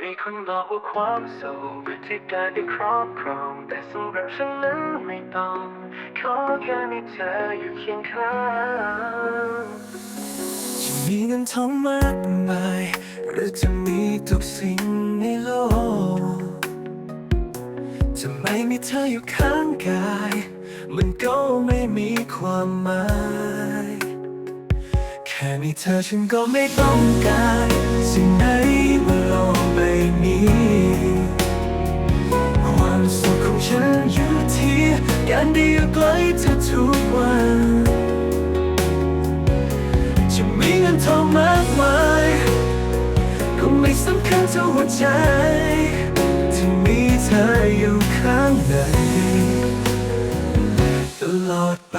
มีคนบอกว่าความสุขที่ได้ได้ครอบครอง แต่สำหรับฉันนั้นไม่ต้อง ขอแค่มีเธออยู่เคียงข้างจะมีเงินทองมากมาย หรือจะมีทุกสิ่งในโลกจะไม่มีเธออยู่ข้างกาย มันก็ไม่มีความหมายแค่มีเธอฉันก็ไม่ต้องการสิ่งไหนบนโลกใบนี้ความสุขของฉันอยู่ที่การได้อยู่ใกล้เธอทุกวัน จะมีเงินทองมากมาย ก็ไม่สำคัญเท่าหัวใจ ที่มีเธออยู่ข้างในตลอดไป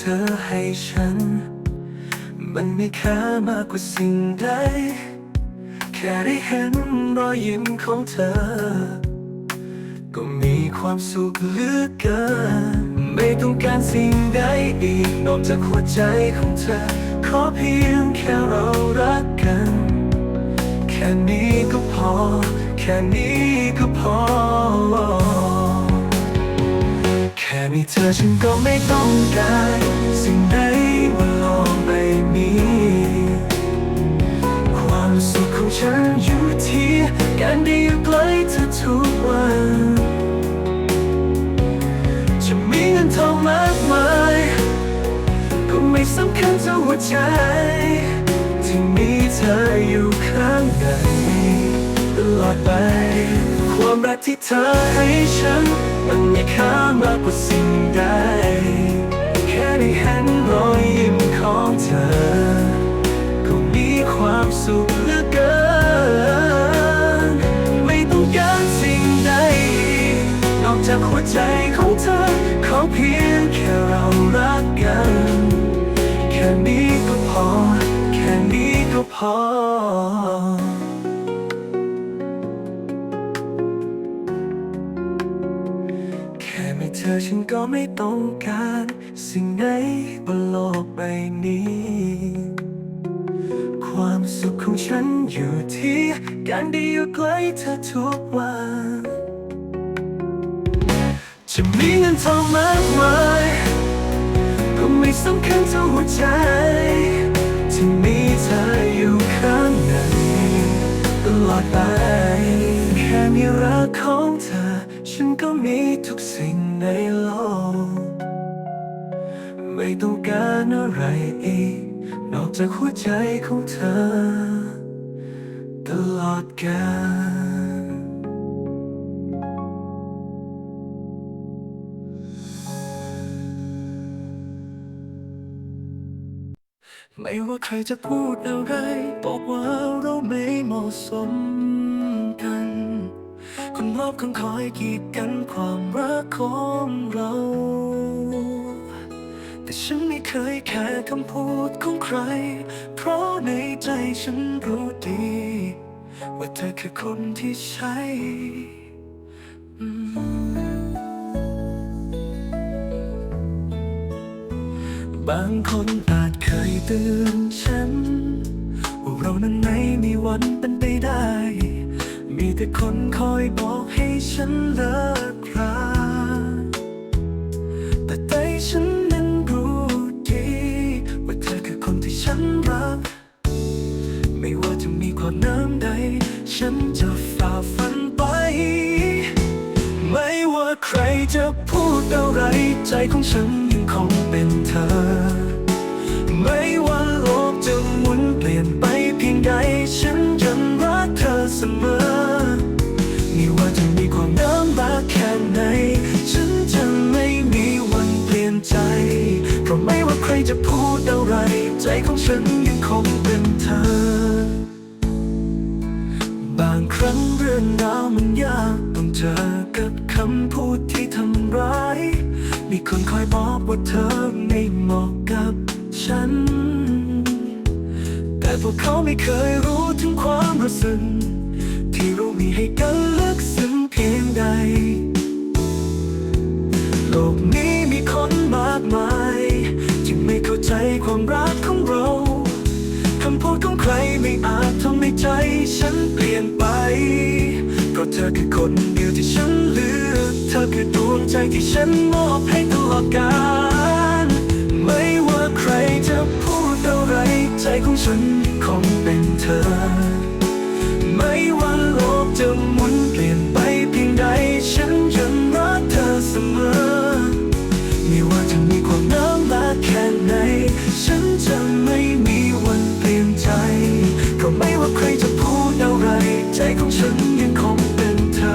เธอให้ฉัน มันไม่ค่ามากกว่าสิ่งใด แค่ได้เห็นรอยยิ้มของเธอ ก็มีความสุขเหลือเกิน ไม่ต้องการสิ่งใดอีกนอกจากหัวใจของเธอ ขอเพียงแค่เรารักกัน แค่นี้ก็พอ แค่นี้ก็พอ มีเธอฉันก็ไม่ต้องการ สิ่งใดบนโลกใบนี้ ความสุขของฉันอยู่ที่การได้อยู่ใกล้เธอทุกวัน จะมีเงินทองมากมาย ก็ไม่สำคัญเท่าหัวใจ ที่มีเธออยู่ข้างในตลอดไป ความรักที่เธอให้ฉัน มันมีค่ามากกว่าสิ่งใด แค่ได้เห็นรอยยิ้มของเธอ ก็มีความสุขเหลือเกิน ไม่ต้องการสิ่งใด นอกจากหัวใจของเธอขอเพียงแค่เรารักกัน แค่นี้ก็พอ แค่นี้ก็พอ อฉันก็ไม่ต้องการ สิ่งไหนบนโลกใบนี้ ความสุขของฉันอยู่ที่การได้อยู่ใกล้เธอทุกวันจะมีเงินทองมากมายก็ไม่สำคัญเท่าหัวใจ ที่มีเธออยู่ข้างในตลอดไป แค่มีรักของเธอ ฉันก็มีทุกสิ่งในโลก ไม่ต้องการอะไรอีก นอกจากหัวใจของเธอ ตลอดกาลไม่ว่าใครจะพูดอะไร บอกว่าเราไม่เหมาะสมกัน คนรอบข้างคอยกีดกันความรักของเรา แต่ฉันไม่เคยแค่คำพูดของใคร เพราะในใจฉันรู้ดี ว่าเธอคือคนที่ใช่บางคนอาจเคยเตือนฉัน ว่าเรานั้นไม่มีวันเป็นไปได้ แต่คนคอยบอกให้ฉันเลิกราแต่ใจฉันนั้นรู้ดี ว่าเธอคือคนที่ฉันรัก ไม่ว่าจะมีความน้ำใด ฉันจะฝ่าฟันไป ไม่ว่าใครจะพูดอะไร ใจของฉันยังคงเป็นเธอ ไม่ว่าโลกจะหมุนเปลี่ยนไปเพียงใดฉัน ใครจะพูดอะไร ใจของฉันยังคงเป็นเธอ บางครั้งเรื่องราวมันยากต้องเจอกับคำพูดที่ทำร้าย มีคนคอยบอกว่าเธอไม่เหมาะกับฉัน แต่พวกเขาไม่เคยรู้ถึงความรู้สึกที่เรามีให้กันลึกซึ้งเพียงใด โลกนี้มีคนมากมาย ใจความรักของเราคำพูดของใครไม่อาจทำให้ใจฉันเปลี่ยนไป เพราะเธอคือคนเดียวที่ฉันเลือก เธอคือดวงใจที่ฉันมอบให้ตลอดกาลไม่ว่าใครจะพูดอะไรใจของฉันคงเป็นเธอ ว่าใครจะพูดอะไร ใจของฉันยังคงเป็นเธอ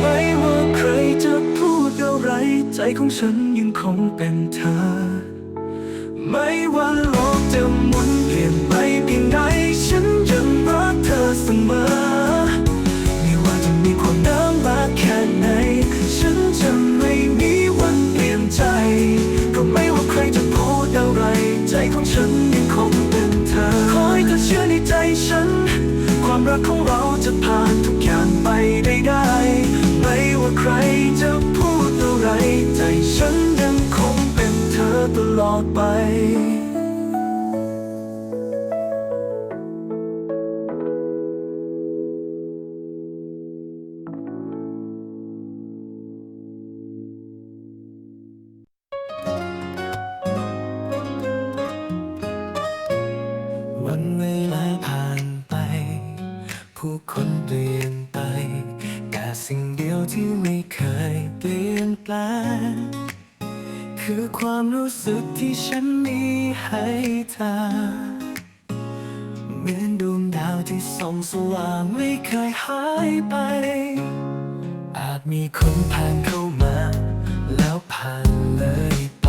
ไม่ว่าใครจะพูดอะไร ใจของฉันยังคงเป็น รู้สึกที่ฉันมีให้เธอ เหมือนดวงดาวที่ส่องสว่างไม่เคยหายไป อาจมีคนผ่านเข้ามา แล้วผ่านเลยไป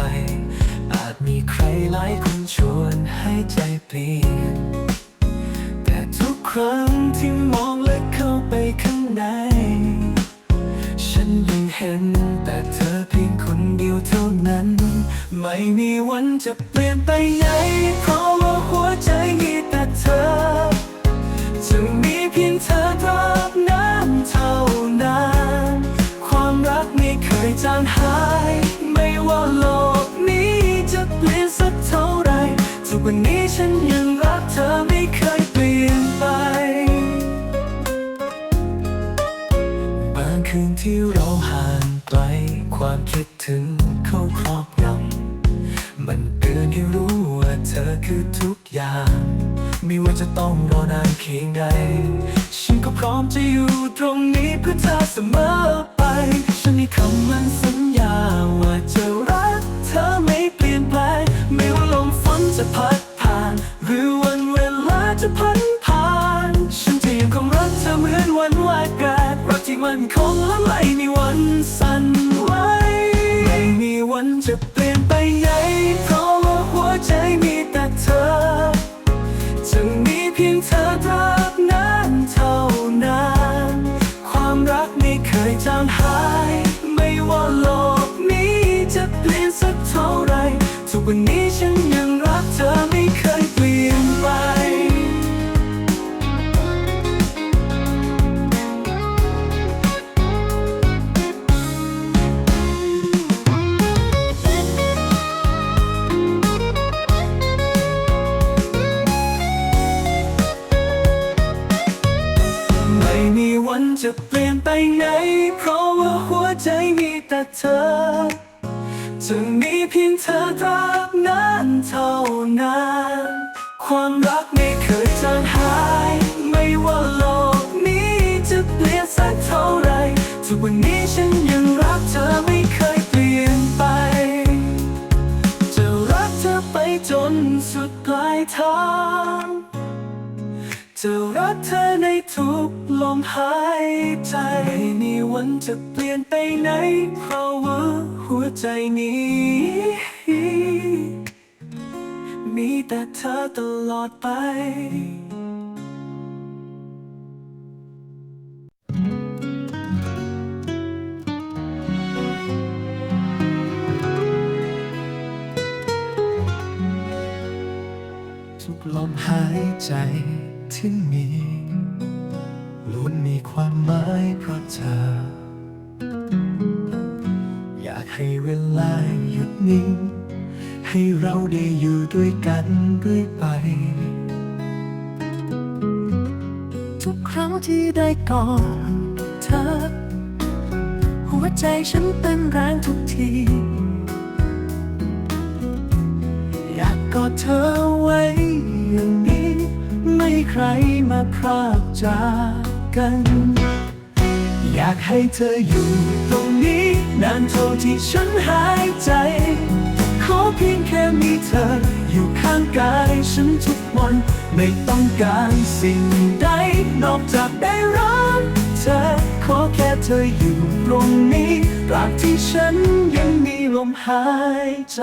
อาจมีใครหลายคนชวนให้ใจเปลี่ยนแต่ทุกครั้งที่มองลึกเข้าไปข้างใน ฉันยังเห็นแต่เธอเพียงคนเดียวเท่านั้น ไม่มีวันจะเปลี่ยนไปไหน เพราะว่าหัวใจมีแต่เธอจะมีเพียงเธอตราบนานเท่านั้น ความรักไม่เคยจางหาย ไม่ว่าโลกนี้จะเปลี่ยนสักเท่าไรทุกวันนี้ฉันยังรักเธอไม่เคยเปลี่ยนไป บางคืนที่เราห่างไกลความคิดถึง คือทุกอย่าง ไม่ว่าจะต้องรอนานเพียงใด ฉันก็พร้อมจะอยู่ตรงนี้เพื่อเธอเสมอไป ฉันมีคำมันสั มีแต่เธอ จะมีเพียงเธอตราบนานเท่านั้น ความรักไม่เคยจางหาย ไม่ว่าโลกนี้จะเปลี่ยนสักเท่าไรทุกวันนี้ฉันยังรักเธอไม่เคยเปลี่ยนไป จะรักเธอไปจนสุดปลายทางจะรักเธอในทุก ลมหายใจไม่มีวันจะเปลี่ยนไปไหน เพราะว่าหัวใจนี้ มีแต่เธอตลอดไปทุกลมหายใจที่มี กอดเธอ หัวใจฉันเต้นแรงทุกที อยากกอดเธอไว้อย่างนี้ ไม่ใครมาพรากจากกัน อยากให้เธออยู่ตรงนี้ นานเท่าที่ฉันหายใจ ขอเพียงแค่มีเธอ อยู่ข้างกายฉันทุกวัน ไม่ต้องการสิ่งใดนอกจากได้รัก ธอ ขอแค่เธออยู่ตรงนี้ตราบที่ฉันยังมีลมหายใจ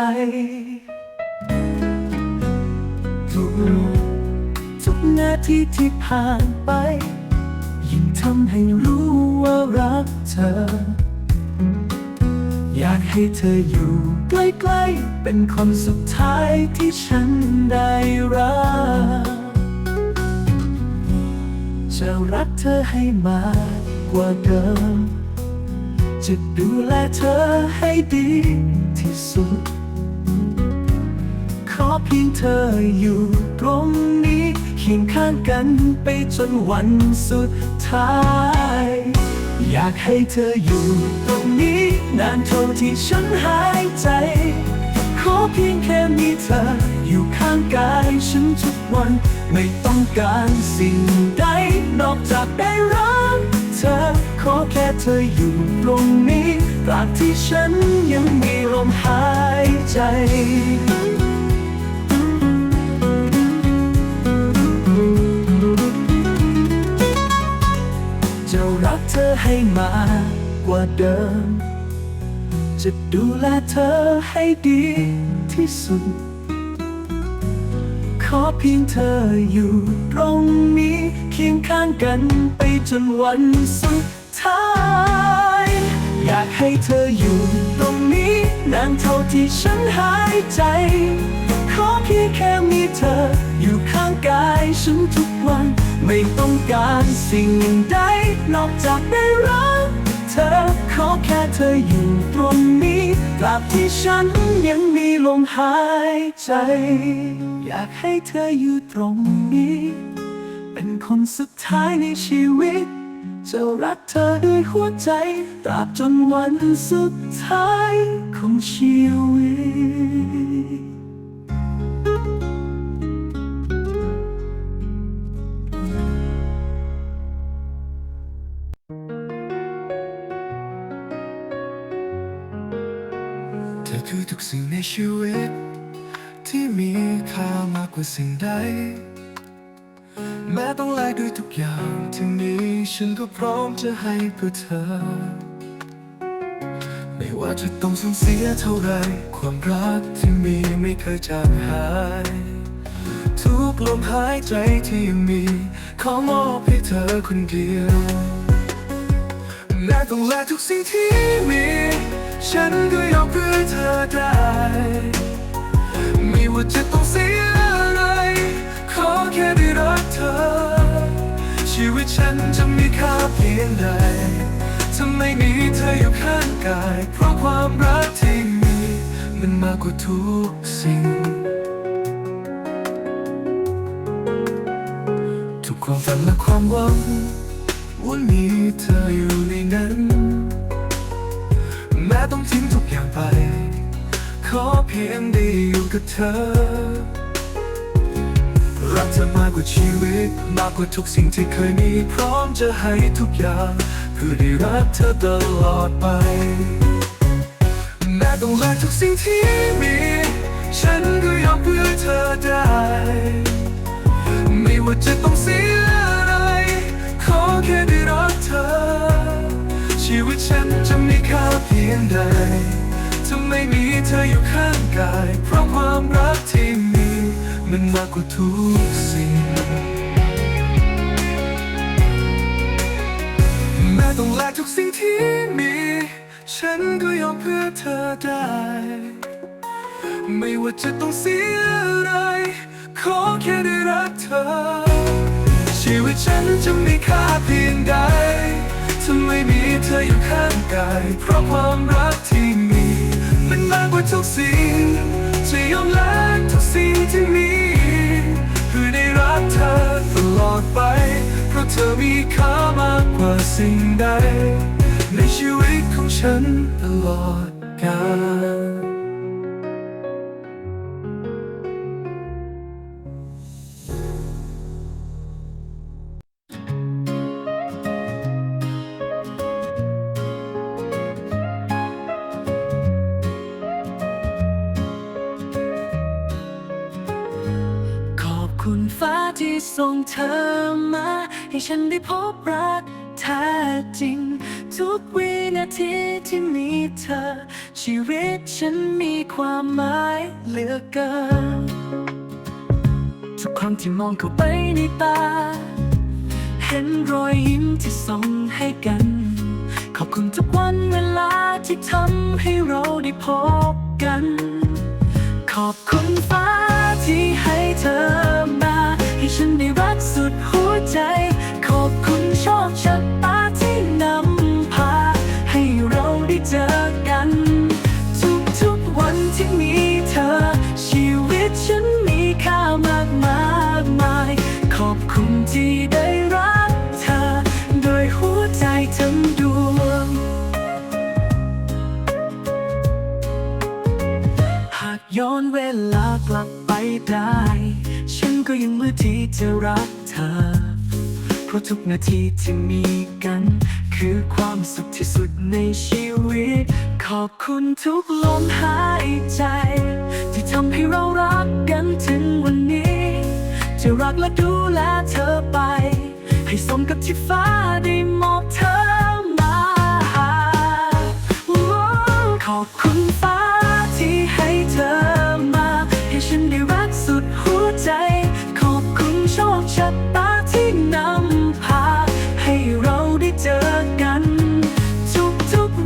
ทุกทุกนาทีที่ผ่านไป ยิ่งทำให้รู้ว่ารักเธอ อยากให้เธออยู่ใกล้ๆ เป็นคนสุดท้ายที่ฉันได้รัก จะรักเธอให้มากกว่าเดิม จะดูแลเธอให้ดีที่สุด ขอเพียงเธออยู่ตรงนี้เคียงข้างกันไปจนวันสุดท้าย อยากให้เธออยู่ตรงนี้ นานเท่าที่ฉันหายใจ ขอเพียงแค่มีเธอ อยู่ข้างกายฉันทุกวัน ไม่ต้องการสิ่งใด นอกจากได้รักเธอ ขอแค่เธออยู่ตรงนี้ตราบที่ฉันยังมีลมหายใจจะรักเธอให้มากกว่าเดิม จะดูแลเธอให้ดีที่สุด ขอเพียงเธออยู่ตรงนี้เคียงข้างกันไปจนวันสุดท้าย อยากให้เธออยู่ตรงนี้นานเท่าที่ฉันหายใจ ขอเพียงแค่มีเธออยู่ข้างกายฉันทุกวัน ไม่ต้องการสิ่งใดนอกจากได้รัก เธอ ขอแค่เธออยู่ตรงนี้ตราบที่ฉันยังมีลมหายใจ อยากให้เธออยู่ตรงนี้ เป็นคนสุดท้ายในชีวิต จะรักเธอด้วยหัวใจ ตราบจนวันสุดท้ายของชีวิต ชีวิต ที่มีค่ามากกว่าสิ่งใด แม้ต้องแลกด้วยทุกอย่างที่มีฉันก็พร้อมจะให้เพื่อเธอ ไม่ว่าจะต้องสูญเสียเท่าไร ความรักที่มีไม่เคยจางหาย ทุกลมหายใจที่ยังมี ขอมอบให้เธอคนเดียวแม้ต้องแลกทุกสิ่งที่มี ฉันก็ยอมเพื่อเธอได้ไม่ว่าจะต้องเสียอะไร ขอแค่ได้รักเธอ ชีวิตฉันจะมีค่าเพียงใดถ้าไม่มีเธออยู่ข้างกาย เพราะความรักที่มี มันมากกว่าทุกสิ่ง ทุกความฝันและความหวัง กับเธอ รักเธอมากกว่าชีวิต มากกว่าทุกสิ่งที่เคยมีพร้อมจะให้ทุกอย่างเพื่อได้รักเธอตลอดไป แม้ต้องแลกทุกสิ่งที่มี ฉันก็ยอมเพื่อเธอได้ ไม่ว่าจะต้องเสียอะไรขอแค่ได้รักเธอ ชีวิตฉันจะมีค่าเพียงใด ม่มีเธออยู่ข้างกาย เพราะความรักที่มี มันมากกว่าทุกสิ่ง แม้ต้องแลกทุกสิ่งที่มี ฉันก็ยอมเพื่อเธอได้ ไม่ว่าจะต้องเสียอะไร ขอแค่ได้รักเธอ ชีวิตฉันจะมีค่าเพียงใดถ้าไม่มีเธออยู่ข้างกาย เพราะความรักที่มี มากกว่าทุกสิ่งจะยอมแลกทุกสิ่งที่มีเพื่อได้รักเธอตลอดไป เพราะเธอมีค่ามากกว่าสิ่งใด ในชีวิตของฉันตลอดกาล ส่งเธอมา ให้ฉันได้พบรักแท้จริง ทุกวินาทีที่มีเธอ ชีวิตฉันมีความหมายเหลือเกิน ทุกครั้งที่มองเข้าไปในตา เห็นรอยยิ้มที่ส่งให้กัน ขอบคุณทุกวันเวลาที่ทำให้เราได้พบกัน ขอบคุณ ได้ ฉันก็ยังเลือกที่จะรักเธอ เพราะทุกนาทีที่มีกัน คือความสุขที่สุดในชีวิต ขอบคุณทุกลมหายใจ ที่ทำให้เรารักกันถึงวันนี้ จะรักและดูแลเธอไป ให้สมกับที่ฟ้าได้มอบเธอมาขอบคุณ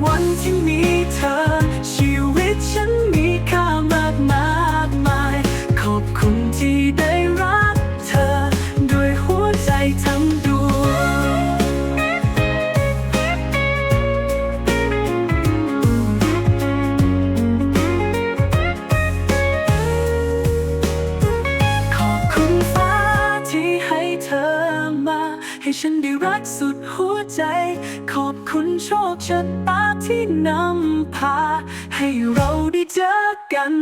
วันที่มีเธอ ชีวิตฉันมีค่ามากมากมาย ขอบคุณที่ได้รักเธอ ด้วยหัวใจทั้งดวงขอบคุณฟ้าที่ให้เธอมา ให้ฉันได้รักสุดหัวใจ ขอบคุณโชคชะตา ที่นำพา ให้เราได้เจอกัน